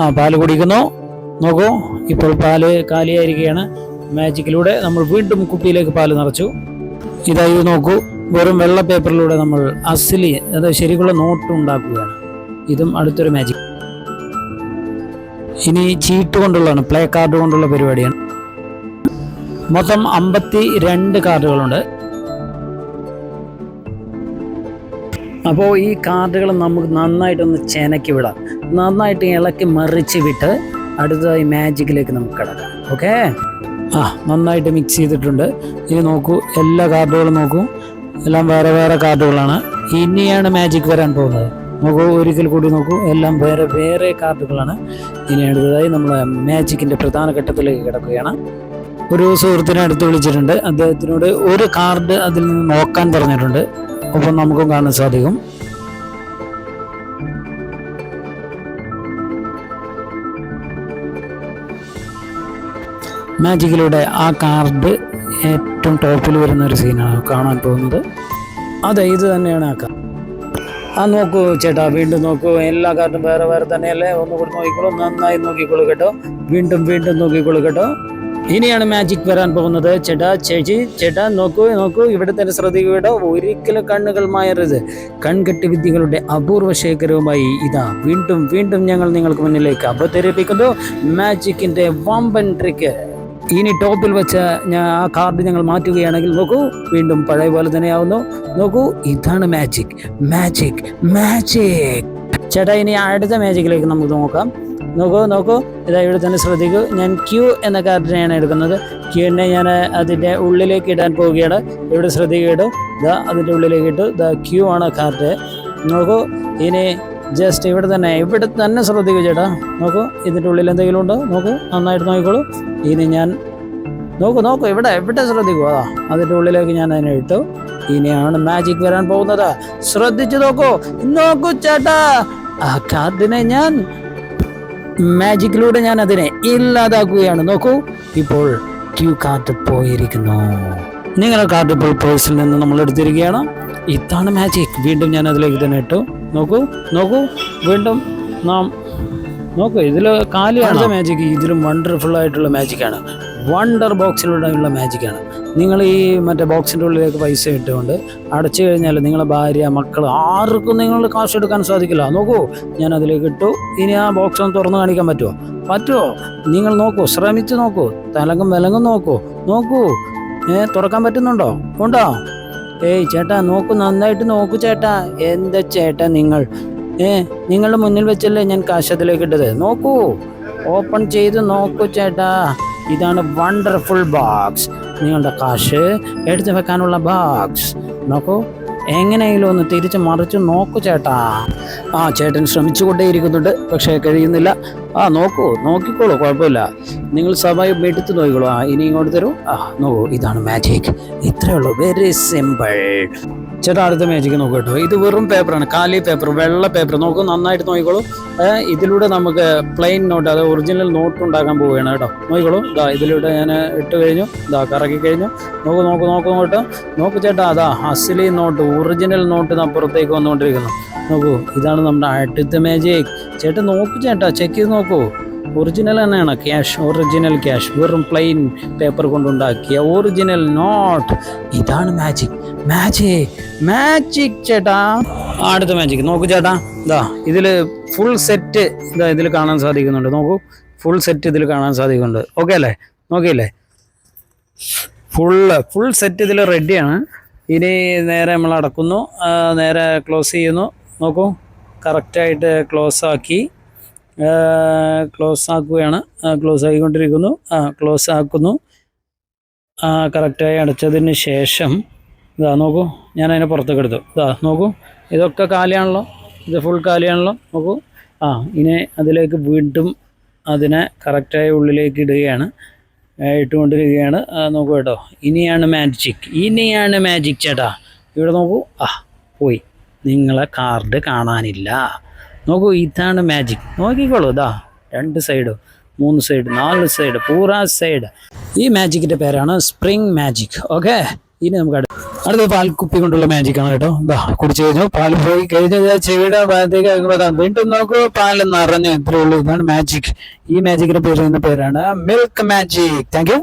ആ പാൽ കുടിക്കുന്നു. നോക്കൂ ഇപ്പോൾ പാൽ കാലിയായിരിക്കുകയാണ്. മാജിക്കിലൂടെ നമ്മൾ വീണ്ടും കുപ്പിയിലേക്ക് പാൽ നിറച്ചു. ഇതായി നോക്കൂ വെറും വെള്ള പേപ്പറിലൂടെ നമ്മൾ അസിലി അതായത് ശരിക്കുള്ള നോട്ട് ഉണ്ടാക്കുകയാണ്. ഇതും അടുത്തൊരു മാജിക് ഇനി ചീട്ട് കൊണ്ടുള്ളതാണ് പ്ലേ കാർഡ് കൊണ്ടുള്ള പരിപാടിയാണ്. മൊത്തം അമ്പത്തി രണ്ട് കാർഡുകളുണ്ട് അപ്പോൾ ഈ കാർഡുകൾ നമുക്ക് നന്നായിട്ടൊന്ന് ചെനക്കി വിടാം. നന്നായിട്ട് ഇളക്കി മറിച്ച് വിട്ട് അടുത്തതായി മാജിക്കിലേക്ക് നമുക്ക് കിടക്കാം. ഓക്കേ? ആ നന്നായിട്ട് മിക്സ് ചെയ്തിട്ടുണ്ട്. ഇനി നോക്കൂ എല്ലാ കാർഡുകളും നോക്കൂ. എല്ലാം വേറെ വേറെ കാർഡുകളാണ്. ഇനിയാണ് മാജിക് വരാൻ പോകുന്നത്. നോക്കൂ ഒരിക്കൽ കൂടി നോക്കൂ. എല്ലാം വേറെ വേറെ കാർഡുകളാണ്. ഇനി അടുത്തതായി നമ്മൾ മാജിക്കിന്റെ പ്രധാന ഘട്ടത്തിലേക്ക് കിടക്കുകയാണ്. ഒരു സുഹൃത്തിനെ അടുത്ത് വിളിച്ചിട്ടുണ്ട്. അദ്ദേഹത്തിനോട് ഒരു കാർഡ് അതിൽ നിന്ന് നോക്കാൻ പറഞ്ഞിട്ടുണ്ട്. ഒപ്പം നമുക്കും കാണാൻ സാധിക്കും. മാജിക്കിലൂടെ ആ കാർഡ് ഏറ്റവും ടോപ്പിൽ വരുന്ന ഒരു സീനാണ് കാണാൻ പോകുന്നത്. അതെ ഇത് തന്നെയാണ് ആ കാർഡ്. ആ നോക്കൂ ചേട്ടാ വീണ്ടും നോക്കൂ. എല്ലാ കാർഡും വേറെ വേറെ തന്നെയല്ലേ? ഒന്നുകൂടി നോക്കിക്കോളൂ. നന്നായി നോക്കിക്കോളൂ കേട്ടോ. വീണ്ടും വീണ്ടും നോക്കിക്കോളൂ കേട്ടോ. ഇനിയാണ് മാജിക് വരാൻ പോകുന്നത്. ചേട്ടാ ചേച്ചി ചേട്ടാ നോക്കൂ നോക്കൂ. ഇവിടെ തന്നെ ശ്രദ്ധിക്കൂ കേട്ടോ ഒരിക്കലും കണ്ണുകൾ മായരുത്. കൺകെട്ടി വിദ്യകളുടെ അപൂർവ ശേഖരവുമായി ഇതാ വീണ്ടും വീണ്ടും ഞങ്ങൾ നിങ്ങൾക്ക് മുന്നിലേക്ക് അവതരിപ്പിക്കുന്നു മാജിക്കിന്റെ വമ്പൻ ട്രിക്ക് ഇനി ടോപ്പിൽ വെച്ച ഞാൻ ആ കാർഡ് ഞങ്ങൾ മാറ്റുകയാണെങ്കിൽ നോക്കൂ വീണ്ടും പഴയ പോലെ തന്നെയാവുന്നു. നോക്കൂ ഇതാണ് മാജിക് മാജിക് മാജിക് ചേട്ടാ ഇനി അടുത്ത മാജിക്കിലേക്ക് നമുക്ക് നോക്കാം. നോക്കൂ നോക്കൂ. ഇതാ ഇവിടെ തന്നെ ശ്രദ്ധിക്കൂ. ഞാൻ ക്യൂ എന്ന കാർഡിനെയാണ് എടുക്കുന്നത്. ക്യൂവിനെ ഞാൻ അതിന്റെ ഉള്ളിലേക്ക് ഇടാൻ പോവുകയാണ്. ഇവിടെ ശ്രദ്ധിക്കട്ടോ ഇതാ അതിന്റെ ഉള്ളിലേക്ക് ഇട്ടു. ഇതാ ക്യൂ ആണ് കാർഡ് നോക്കൂ. ഇനി ജസ്റ്റ് ഇവിടെ തന്നെ ഇവിടെ തന്നെ ശ്രദ്ധിക്കൂ ചേട്ടാ. നോക്കൂ ഇതിന്റെ ഉള്ളിൽ എന്തെങ്കിലും ഉണ്ടോ? നോക്കൂ നന്നായിട്ട് നോക്കിക്കോളൂ. ഇനി ഞാൻ നോക്കൂ നോക്കൂ. ഇവിടെ ഇവിടെ ശ്രദ്ധിക്കൂ. അതാ അതിന്റെ ഉള്ളിലേക്ക് ഞാൻ അതിനെ ഇട്ടു. ഇനിയാണ് മാജിക് വരാൻ പോകുന്നത്. ശ്രദ്ധിച്ചു നോക്കൂ. നോക്കൂ ചേട്ടാ. ആ കാർഡിനെ ഞാൻ മാജിക്കിലൂടെ ഞാൻ അതിനെ ഇല്ലാതാക്കുകയാണ്. നോക്കൂ ഇപ്പോൾ ക്യൂ കാർഡ് പോയിരിക്കുന്നു. നിങ്ങളുടെ കാർഡ് ഇപ്പോൾ പേഴ്സിൽ നിന്ന് നമ്മൾ എടുത്തിരിക്കുകയാണ്. ഇതാണ് മാജിക് വീണ്ടും ഞാൻ അതിലേക്ക് തന്നെ ഇട്ടു. നോക്കൂ നോക്കൂ വീണ്ടും നാം നോക്കൂ ഇതിൽ കാലിയാണ് മാജിക് ഇതിലും വണ്ടർഫുൾ ആയിട്ടുള്ള മാജിക്കാണ് വണ്ടർ ബോക്സിലൂടെയുള്ള മാജിക്കാണ് നിങ്ങൾ ഈ മറ്റേ ബോക്സിന്റെ ഉള്ളിലേക്ക് പൈസ ഇട്ടുകൊണ്ട് അടച്ചു കഴിഞ്ഞാൽ നിങ്ങളെ ഭാര്യ മക്കൾ ആർക്കും നിങ്ങൾ കാശ് എടുക്കാൻ സാധിക്കില്ല. നോക്കൂ ഞാൻ അതിലേക്ക് ഇട്ടു. ഇനി ആ ബോക്സ് ഒന്ന് തുറന്ന് കാണിക്കാൻ പറ്റുമോ പറ്റുമോ നിങ്ങൾ നോക്കൂ ശ്രമിച്ചു നോക്കൂ. തലങ്ങും വിലങ്ങും നോക്കൂ. നോക്കൂ. ഏ തുറക്കാൻ പറ്റുന്നുണ്ടോ? ഉണ്ടോ? ഏയ് ചേട്ടാ നോക്കൂ നന്നായിട്ട് നോക്കൂ ചേട്ടാ. എന്താ ചേട്ടാ നിങ്ങൾ ഏ നിങ്ങളുടെ മുന്നിൽ വെച്ചല്ലേ ഞാൻ കാശ് അതിലേക്ക് ഇട്ടത്? നോക്കൂ. ഓപ്പൺ ചെയ്ത് നോക്കൂ ചേട്ടാ. ഇതാണ് വണ്ടർഫുൾ ബോക്സ് നിങ്ങളുടെ കാശ് എടുത്തു വെക്കാനുള്ള ബോക്സ് നോക്കൂ. എങ്ങനെയെങ്കിലും ഒന്ന് തിരിച്ച് മറിച്ച് നോക്കൂ ചേട്ടാ. ആ ചേട്ടൻ ശ്രമിച്ചുകൊണ്ടേയിരിക്കുന്നുണ്ട് പക്ഷേ കഴിയുന്നില്ല. ആ നോക്കൂ. നോക്കിക്കോളൂ. കുഴപ്പമില്ല. നിങ്ങൾ സമയം എടുത്ത് നോക്കിക്കോളൂ. ആ ഇനി ഇങ്ങോട്ട് തരൂ. ആ നോക്കൂ. ഇതാണ് മാജിക് ഇത്രയേ ഉള്ളൂ. വെരി സിമ്പിൾ ചേട്ടാ അടുത്ത മാജിക് നോക്കൂ കേട്ടോ. ഇത് വെറും പേപ്പറാണ് കാലി പേപ്പർ വെള്ള പേപ്പർ നോക്കൂ നന്നായിട്ട് നോക്കിക്കോളൂ. ഇതിലൂടെ നമുക്ക് പ്ലെയിൻ നോട്ട് അത് ഒറിജിനൽ നോട്ട് ഉണ്ടാക്കാൻ പോവുകയാണ് കേട്ടോ. നോക്കിക്കോളൂ. ഇതാ ഇതിലൂടെ ഞാൻ ഇട്ട് കഴിഞ്ഞു. ഇതാ കറക്കി കഴിഞ്ഞു. നോക്കൂ നോക്കൂ നോക്കൂ കേട്ടോ നോക്കൂ ചേട്ടാ അതാ അസിലി നോട്ട് ഒറിജിനൽ നോട്ട് നപ്പുറത്തേക്ക് വന്നുകൊണ്ടിരിക്കുന്നു. നോക്കൂ ഇതാണ് നമ്മുടെ അടുത്ത മാജിക് ചേട്ടൻ നോക്കൂ ചേട്ടാ ചെക്ക് ചെയ്ത് നോക്കൂ. ഒറിജിനൽ തന്നെയാണ്. ക്യാഷ് ഒറിജിനൽ ക്യാഷ് വെറും പ്ലെയിൻ പേപ്പർ കൊണ്ടുണ്ടാക്കിയ ഒറിജിനൽ നോട്ട് ഇതാണ് മാജിക് മാജിക് മാജിക് ചേട്ടാ. അടുത്ത മാജിക് നോക്കൂ ചേട്ടാ. ഇതാ ഇതിൽ ഫുൾ സെറ്റ് ഇതാ ഇതിൽ കാണാൻ സാധിക്കുന്നുണ്ട്. നോക്കൂ. ഫുൾ സെറ്റ് ഇതിൽ കാണാൻ സാധിക്കുന്നുണ്ട്. ഓക്കെ അല്ലേ? നോക്കിയല്ലേ? ഫുള്ള് ഫുൾ സെറ്റ് ഇതിൽ റെഡിയാണ് ഇനി നേരെ നമ്മൾ അടക്കുന്നു നേരെ ക്ലോസ് ചെയ്യുന്നു. നോക്കൂ. കറക്റ്റായിട്ട് ക്ലോസ് ആക്കി. ക്ലോസ് ആക്കുകയാണ്. ക്ലോസ് ആക്കിക്കൊണ്ടിരിക്കുന്നു ആ ക്ലോസ് ആക്കുന്നു. കറക്റ്റായി അടച്ചതിന് ശേഷം ഇതാ നോക്കൂ. ഞാൻ അതിനെ പുറത്തേക്ക് എടുത്തു. ഇതാ നോക്കൂ. ഇതൊക്കെ കാലിയാണല്ലോ. ഇത് ഫുൾ കാലിയാണല്ലോ. നോക്കൂ. ആ ഇനി അതിലേക്ക് വീണ്ടും അതിനെ കറക്റ്റായി ഉള്ളിലേക്ക് ഇടുകയാണ്. ഇട്ടുകൊണ്ടിരിക്കുകയാണ്. നോക്കൂ കേട്ടോ. ഇനിയാണ് മാജിക് ഇനിയാണ് മാജിക് ചേട്ടാ. ഇവിടെ നോക്കൂ. ആ പോയി. നിങ്ങളെ കാർഡ് കാണാനില്ല. നോക്കൂ ഇതാണ് മാജിക് നോക്കിക്കോളൂ ഇതാ രണ്ട് സൈഡ് മൂന്ന് സൈഡ് നാല് സൈഡ് പൂരാ സൈഡ് ഈ മാജിക്കിന്റെ പേരാണ് സ്പ്രിംഗ് മാജിക് ഓക്കെ ഇനി നമുക്ക് അടുത്ത അടുത്തത് പാൽ കുപ്പി കൊണ്ടുള്ള മാജിക് ആണ് കേട്ടോ. ഇതാ കുടിച്ച് കഴിഞ്ഞു. പാൽ പോയി കഴിഞ്ഞ ചെവിയുടെ ഭാഗത്തേക്ക് വീണ്ടും നോക്കൂ പാൽ നിറഞ്ഞു. ഇത്രേ ഉള്ളൂ. ഇതാണ് മാജിക് ഈ മാജിക്കിന്റെ പേര് എന്ന പേരാണ് മിൽക്ക് മാജിക് താങ്ക്